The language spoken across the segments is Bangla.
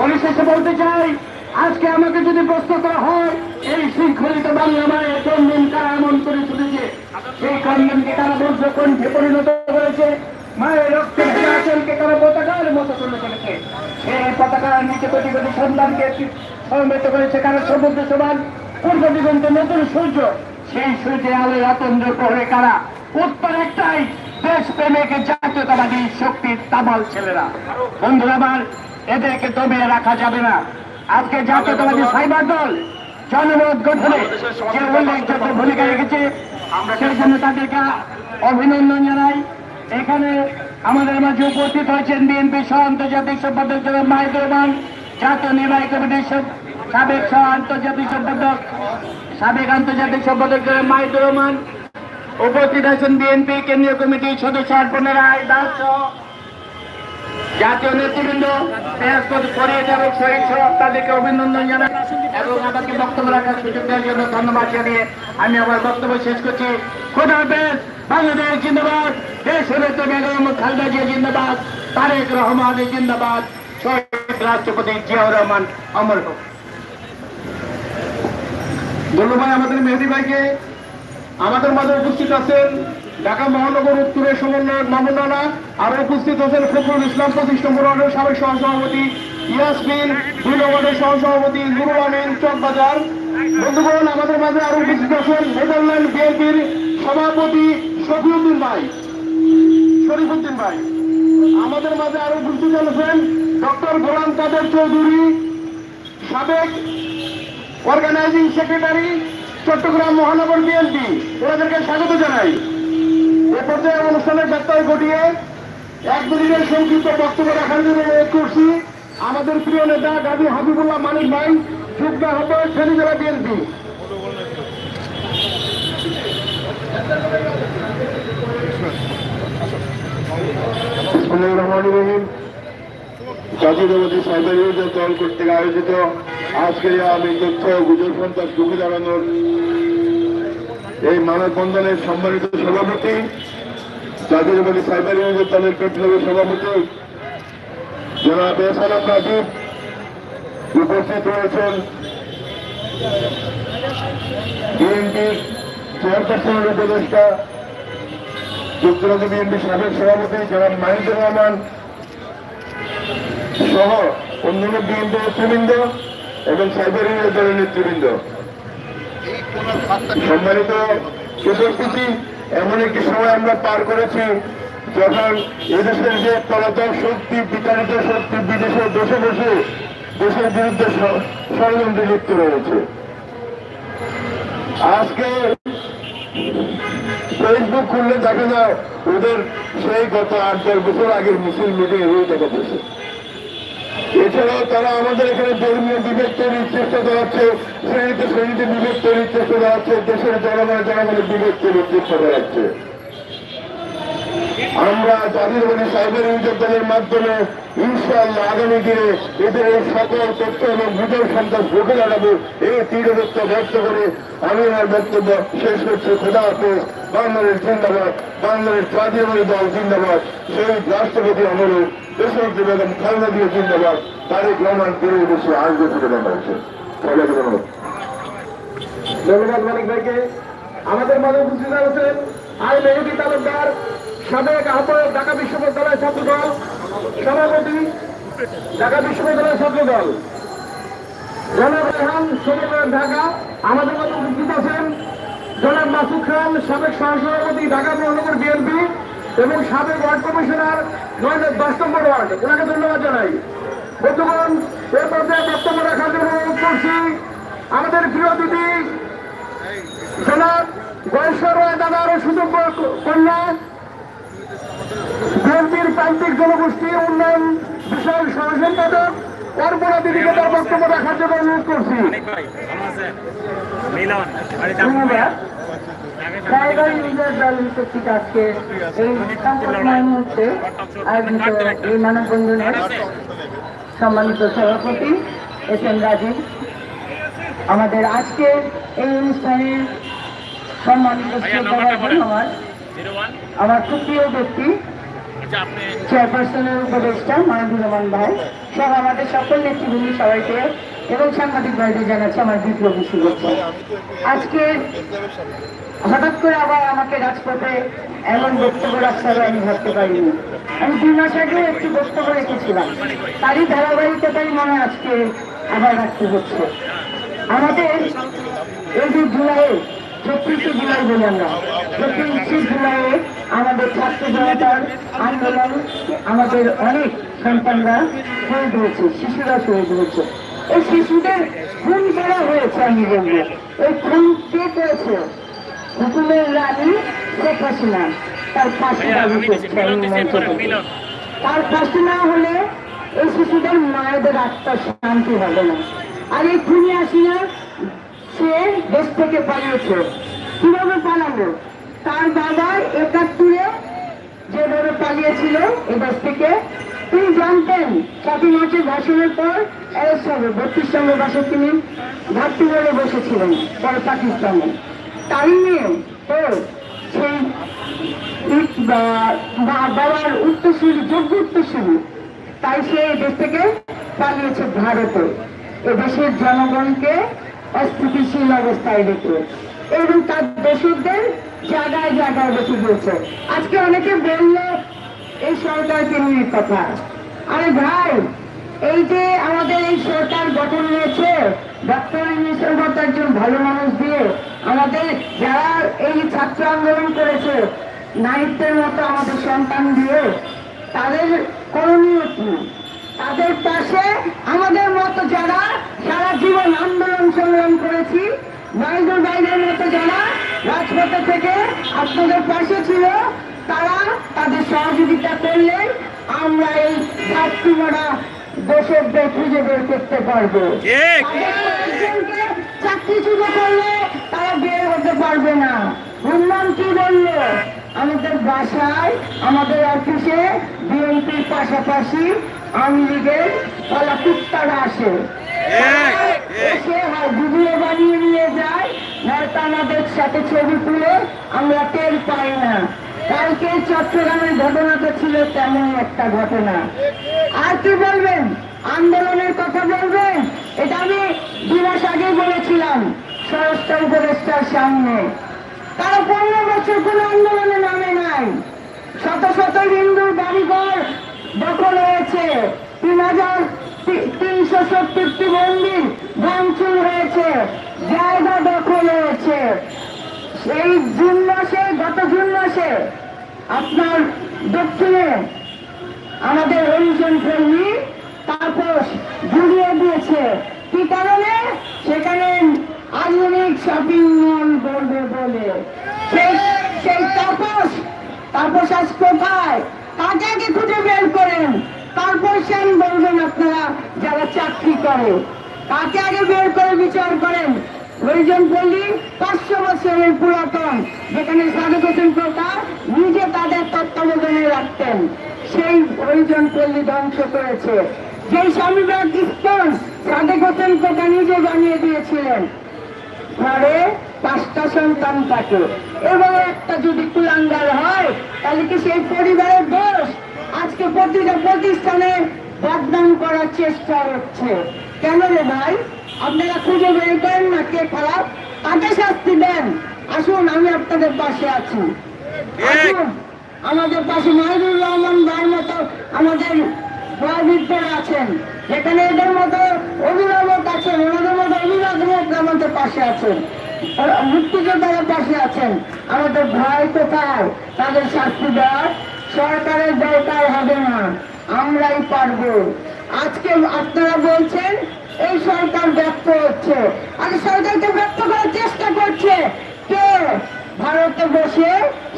পরিশেষে বলতে চাই আজকে আমাকে যদি প্রশ্ন করা হয়, এই শৃঙ্খলিত বাংলা মায়ের কন্দন কারা এমন করে তুলেছে সেই কন্দনকে তারা বজ্র কণ্ঠে পরিণত করেছে। মায়ের রক্তের আচলকে তারা পতাকার মতো তুলে করেছে সেই পতাকার নিচে কোটি কোটি সন্তানকে সমবেত করেছে কারণ সমুদ্র সমান, পূর্ব দিগন্তে নতুন সূর্য। সেই সূর্যের আলোয় আতন্দ্র করে কারা? উত্তর একটাই দেশ প্রেমিক জাতীয়তাবাদী শক্তির তামাল ছেলেরা। বন্ধুরা আমার এদেরকে দমিয়ে রাখা যাবে না। আজকে জাতীয়তাবাদী সাইবার দল জনমত গঠনে যে উল্লেখযোগ্য ভূমিকা রেখেছে সেই জন্য তাদেরকে অভিনন্দন জানাই। এখানে আমাদের মাঝে উপস্থিত হয়েছেন বিএনপি সহ আন্তর্জাতিক সম্পাদক জনাব মাহিদুর রহমান জাতীয় নির্বাহী কমিটির সাবেক সহ আন্তর্জাতিক সম্পাদক সাবেক আন্তর্জাতিক সম্পাদক জনাব মাহিদুর রহমান। উপস্থিত আছেন বিএনপি কেন্দ্রীয় কমিটির সদস্য অর্পণের রায় দাস সহ জাতীয় নেতৃবৃন্দ এবং শহীদ সহ তাদেরকে অভিনন্দন জানাই এবং আমাকে বক্তব্য রাখার সুযোগ দেওয়ার জন্য ধন্যবাদ জানিয়ে আমি আমার বক্তব্য শেষ করছি। খোদা হাফেজ, বাংলাদেশ জিন্দাবাদ, দেশ নেত্রী বেগম খালেদা জিয়া জিন্দাবাদ, তারেক রহমান জিন্দাবাদ, শহীদ রাষ্ট্রপতি জিয়াউর রহমান অমর হোক। ধন্যবাদ আমাদের মেহেদি ভাইকে আমাদের মাঝে উপস্থিত আছেন ঢাকা মহানগর উত্তরের সমন্বয়ক মামুন রানা আরও উপস্থিত আছেন ফখরুল ইসলাম নম্বর ওয়ার্ডের সাবেক সহসভাপতি ইয়াসমিন, দুই নম্বরের সহসভাপতি নুরুল আমিন চকবাজার। বন্ধুগণ, আমাদের মাঝে আরও উপস্থিত আছেন নেদারল্যান্ড বিএনপির সভাপতি শফিউদ্দিন ভাই, শরীফুদ্দিন ভাই। আমাদের মাঝে আরও উপস্থিত আছেন ডক্টর গোলাম কাদের চৌধুরী, সাবেক অর্গানাইজিং সেক্রেটারি চট্টগ্রাম মহানগর বিএনপি। ওনাদেরকে স্বাগত জানাই। অনুষ্ঠানের ব্যত্যয় ঘটিয়ে এক মিনিটের সংক্ষিপ্ত বক্তব্য রাখার জন্য করছি। আমাদের প্রিয় নেতা গাজী হাবিবুল্লাহ মানিক ভাই, যুগ্ম আহ্বায়ক, ফেনী জেলা বিএনপি। আয়োজিত আজকের সম্মানিত সভাপতি জাতীয়তাবাদী সাইবার ইউজার দলের পেট্রোলের সভাপতি জনাব এসালাম রাজীব উপস্থিত রয়েছেন। বিএনপির চেয়ারপারসনের উপদেষ্টা, যুক্তরাজ্য বিএনপির সাবেক সভাপতি জনাব মাহিদুর রহমান সহ অন্যান্য বিএনপি নেতৃবৃন্দ এবং সাইবার ইউনিয়ন দলের নেতৃবৃন্দ। সম্মানিত উপস্থিতি এমন একটি সময় আমরা পার করেছি যখন এদেশের যে পলাতক শক্তি, বিতাড়িত শক্তি, বিদেশে বসে বসে দেশের বিরুদ্ধে ষড়যন্ত্রে লিপ্ত রয়েছে। আজকে ফেসবুক খুললে দেখা যায় ওদের সেই গত আট, দশ বছর আগের মিছিল মিটিং এগুলো দেখা যাচ্ছে। এছাড়াও তারা আমাদের এখানে ধর্মীয় বিভেদ তৈরির চেষ্টা চালাচ্ছে, শ্রেণীতে শ্রেণীতে বিভেদ তৈরির চেষ্টা চালাচ্ছে, দেশের জনগণের জনগণের বিভেদ তৈরির চেষ্টা চালাচ্ছে। আমরা জাতির বাড়ি সাইবার ইউজার মাধ্যমে ইনশাআল্লাহ আগামী দিনে এদের এই সকল তথ্য এবং গুজব সন্ত্রাস রুখে দাঁড়াবো, এই তীরদত্ত ব্যক্ত করে আমি আমার বক্তব্য শেষ করছি। খোদা হাফেজ। বাংলাদেশ জিন্দাবাদ, বাংলাদেশ জাতীয়বাদী দল জিন্দাবাদ শহীদ রাষ্ট্রপতি অমরু দেশনেত্রী বেগম খালদা দিয়ে জিন্দাবাদ, তারেক রহমান ফিরে দেশে আসবে ফিরে দেখা হয়েছে ধন্যবাদ ধন্যবাদ ভাইকে। আমাদের মাঝে উপস্থিত আছেন আই মেহেদি তালুকদার, সাবেক আহ্বায়ক ঢাকা বিশ্ববিদ্যালয় ছাত্র দল সভাপতি, ঢাকা বিশ্ববিদ্যালয় ছাত্র দল জনাব রেহান ঢাকা, আমাদের মধ্যে উপস্থিত আছেন জনাব মাসুদ খান, সাবেক সহসভাপতি ঢাকা মহানগর বিএনপি এবং সাবেক ওয়ার্ড কমিশনার নয় দশ নম্বর ওয়ার্ড। ওনাকে ধন্যবাদ জানাই। বন্ধুগণ, এ পর্যায়ে বক্তব্য রাখার জন্য অনুরোধ করছি, আমাদের প্রিয় দিদি জনাব বয়স্কর রায় দাদার সুযোগ কন্যা, বিএনপির প্রান্তিক জনগোষ্ঠী উন্নয়ন বিষয়ক সহ সম্পাদক দিদিকে তার বক্তব্য রাখার জন্য অনুরোধ করছি। দল কর্তৃক আজকে এই সংকটময় মুহূর্তে আয়োজিত এই মানববন্ধনের সম্মানিত সভাপতি এস এম রাজীব। আমাদের আজকে এই অনুষ্ঠানে সম্মানিত আমার। আমার খুব প্রিয় ব্যক্তি চেয়ারপারসনের উপদেষ্টা মাহবুব রহমান ভাই সহ আমাদের সকল নেতৃবৃন্দ সবাইকে এবং সাংবাদিক ভাইদের জানাচ্ছি আমার বিপ্লবী শুভেচ্ছা। আজকে হঠাৎ করে আবার আমাকে রাজপথে এমন বক্তব্য রাখতে হবে আমি ভাবতে পারিনি। আমি দুই মাস আগেও একটি বক্তব্য রেখেছিলাম। তারই ধারাবাহিকতাই মনে আজকে আবার রাখতে হচ্ছে। আমাদের এই যে জুলাই চব্বিশে জুলাই জুলাইয়ে আমাদের ছাত্র জনতার আন্দোলন আমাদের অনেক সন্তানরা শহীদ হয়েছে শিশুরা শহীদ হয়েছে এই শিশুদের খুন করা হয়েছে আমি বলব। এই খুন কে করেছে? হুকুমের রানী শেখ হাসিনা। তার ফাঁসি দাবি করছে আমি তার ফাঁসি না হলে এই শিশুদের মায়েদের আত্মার শান্তি হবে না। আর এই খুনি হাসিনা সে দেশ থেকে পালিয়েছে। কীভাবে পালালো? তার বাবা একাত্তরে যেভাবে পালিয়েছিল এই দেশ থেকে তিনি জানতেন সাতই মার্চের ভাষণের পর অ্যারেস্ট হবে, বত্রিশ নম্বর বাসে তিনি ঘাটতি বলে বসেছিলেন পরে পাকিস্তানে। তাই নিয়ে তো সেই বাবার উত্তরসূরি, যোগ্য উত্তরসূরি, তাই সে এই দেশ থেকে পালিয়েছে ভারতে। এ দেশের জনগণকে অস্থিতিশীল অবস্থায় রেখে এবং তার দোষকদের জায়গায় জায়গায় রেখে দিয়েছে। আজকে অনেকে বলল, এই সরকারকে নিয়ে কথা? আরে ভাই, এই যে আমাদের এই সরকার গঠন হয়েছে একজন ভালো মানুষ দিয়ে আমাদের যারা এই ছাত্র আন্দোলন করেছে নাইটের মতো আমাদের সন্তান দিয়ে, তাদের করণীয় কি তাদের পাশে আমাদের মতো যারা সারা জীবন আন্দোলন সংগ্রাম করেছি নাইজুর বাইরের মতো যারা রাজপথে থেকে আপনাদের পাশে ছিল তারা তাদের সহযোগিতা করলে আমরা এই ঘাটতি মারা দোষকদের খুঁজে বের করতে পারব। কয়েকজনকে করলে তারা বের হতে পারবে না। উন্নয়ন কি বলল? আমাদের বাসায় আমাদের অফিসে বিএনপির পাশাপাশি আওয়ামী লীগের কলাকুত্তারা আসে। এসে বানিয়ে নিয়ে যায় নয়তো আমাদের সাথে ছবি তুলে, আমরা টের পাই না। কালকে চট্টগ্রামের ঘটনাটা ছিল তেমন একটা ঘটনা। আর কি বলবেন? আন্দোলনের কথা বলবেন? এটা আমি দু মাস আগে বলেছিলাম, স্বরাষ্ট্র উপদেষ্টার সামনে। তারা পনেরো বছর কোনো আন্দোলনে নামে নাই। শত শত হিন্দুর বাড়িঘর দখল হয়েছে। তিন হাজার তিনশো সত্তরটি মন্দির ভাঙচুর হয়েছে, জায়গা দখল হয়েছে। এই জুন মাসে, গত জুন মাসে আপনার দক্ষিণে আমাদের হরিজন কর্মী তাপস জুড়িয়ে দিয়েছে। কি কারণে? সেখানে আধুনিক শপিং মল করবে বলে। সেই সেই তাপস তাপস আজ কোথায়? তাকে আগে খুঁজে বের করেন? তারপর সেই বলবেন আপনারা যারা চাকরি করে। তাকে আগে বের করে বিচার করেন। হরিজন পল্লী পাঁচশো বছরের পুরাতন, যেখানে সাধু হোসেন প্রকার নিজে তাদের তত্ত্বাবধানে রাখতেন। সেই হরিজন পল্লী ধ্বংস করেছে। যেই স্বামীবাগ স্থান সাদেক হোসেন কোটা নিজে বানিয়ে দিয়েছিলেন। ঘরে পাঁচটা সন্তান থাকে। এবং একটা যদি কুলাঙ্গার হয়, তাহলে কি সেই পরিবারের দোষ? আজকে প্রতিটা প্রতিষ্ঠানে বদনাম করার চেষ্টা হচ্ছে। কেন রে ভাই? আপনারা খুঁজে বের করেন না কে খারাপ? তাকে শাস্তি দেন? আসুন আমি আপনাদের পাশে আছি। আমাদের পাশে মাহিদুর রহমান ভাইয়ের মতো আমাদের বয়োবৃদ্ধরা আছেন। যেখানে এদের মতো অভিভাবক আছেন ওনাদের মতো অভিভাবক আমাদের পাশে আছেন। মুক্তিযোদ্ধারা পাশে আছেন। আমাদের ভয় কোথায়? তাদের শাস্তি দেওয়ার সরকারের দরকার হবে না। আমরাই পারব। আজকে আপনারা বলছেন, এই সরকার ব্যর্থ হচ্ছে। আর সরকারকে ব্যর্থ করার চেষ্টা করছে কে? ভারতে বসে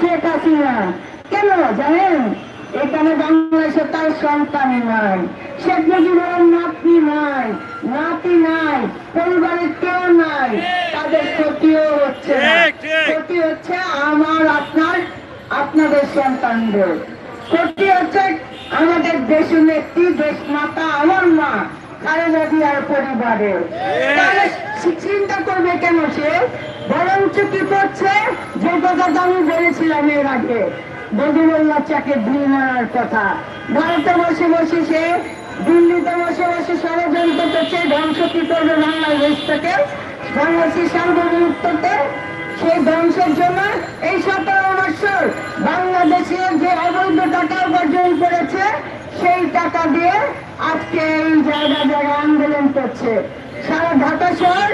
শেখ হাসিনা। কেন জানেন? এখানে বাংলাদেশে তার সন্তানই নাই। শেখ মুজিবুর নাতি নাই নাতি নাই পরিবারের কেউ নাই তাদের ক্ষতিও হচ্ছে না। ঠিক, ঠিক। ক্ষতি হচ্ছে আমার আপনার ক্ষতি হচ্ছে আমাদের দেশ নেত্রী দেশ মাতা আমার মা খালেদা জিয়ার পরিবারের তাহলে চিন্তা করবে কেন সে? বরঞ্চ কি করছে? যে কথাটা আমি বলেছিলাম এর আগে। চাকে কথা। ভারতে বসে বসে সে দিল্লিতে বসে বসে ষড়যন্ত্র করছে ধ্বংস কি করবে বাংলাদেশটাকে বাংলাদেশের সার্বভৌমত্বতে সেই ধ্বংসের জন্য এই সতেরো বছর বাংলাদেশে যে অবৈধ টাকা উপার্জন করেছে, সেই টাকা দিয়ে আজকে এই জায়গা জায়গায় আন্দোলন করছে। সারা ঢাকা শহর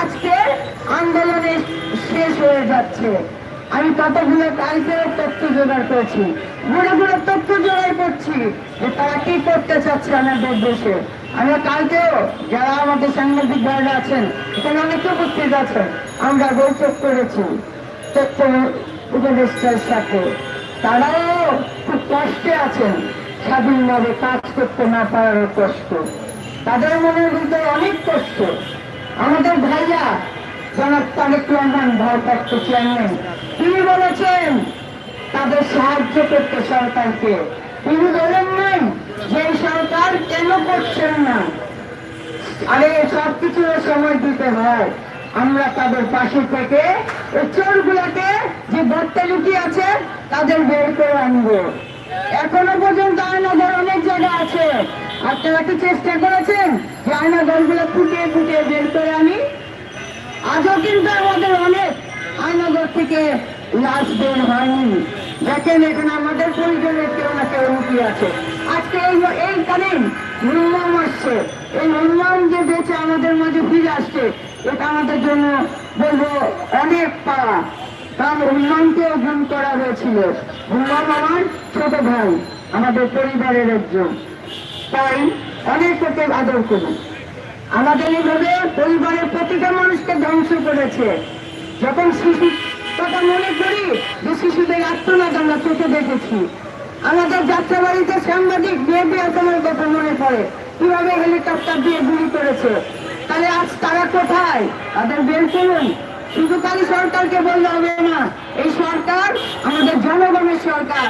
আজকে আন্দোলনে শেষ হয়ে যাচ্ছে। আমি কতগুলো কালকে তথ্য জোগাড় করেছি। গুলো গুলো তথ্য জোগাড় করছি যে তারা কি করতে চাচ্ছে আমাদের দেশে। আমরা কালকেও যারা আমাদের সাংবাদিক ভাইরা আছেন, এখানে অনেকে উপস্থিত আছেন, আমরা বৈঠক করেছি তথ্য উপদেষ্টার সাথে। তারাও খুব কষ্টে আছেন, স্বাধীনভাবে কাজ করতে না পারার কষ্ট। তাদের মনের ভিতরে অনেক কষ্ট। আমাদের ভাইয়া জনাব তারেক রহমান, ভারপ্রাপ্ত চেয়ারম্যান তিনি বলেছেন? তাদের সাহায্য করতে সরকারকে। তিনি বলেন নাই যে সরকার কেন করছেন না। আরে সব কিছু সময় দিতে হয়। আমরা তাদের পাশে থেকে এই চোরগুলোকে যে গর্তে লুকিয়ে আছে, তাদের বের করে আনব। এখনও পর্যন্ত আয়নাঘর অনেক জায়গা আছে। আপনারা কি চেষ্টা করেছেন যে আয়নাঘরগুলো ফুটিয়ে ফুটিয়ে বের করে আনি? আজও কিন্তু আমাদের অনেক আয়নাঘর থেকে লাশ বের হয়নি। দেখেন এখানে আমাদের পরিজনের কেউ না কেউ লুকিয়ে আছে। আজকে এই এইখানে উন্নয়ন আসছে। এই উন্নয়ন যে বেঁচে আমাদের মাঝে ফিরে আসছে, এটা আমাদের জন্য বলব অনেক পাওয়া কারণ উন্নয়নকে অর্জন করা হয়েছিল। উন্নয়ন আমার ছোট ভাই, আমাদের পরিবারের একজন। তাই অনেক ওকে আদর করি আমাদের এইভাবে পরিবারের প্রতিটা মানুষকে ধ্বংস করেছে। যখন শিশু, তখন মনে করি যে শিশুদের আত্মনাদ আমরা চোখে দেখেছি। আমাদের যাত্রাবাড়িতে সাংবাদিক বিয়ে বিয়াতনের কথা মনে পড়ে। কীভাবে হেলিকপ্টার দিয়ে গুলি করেছে? তাহলে আজ তারা কোথায়? তাদের বের করুন। শুধু খালি সরকারকে বললে হবে না, এই সরকার আমাদের জনগণের সরকার।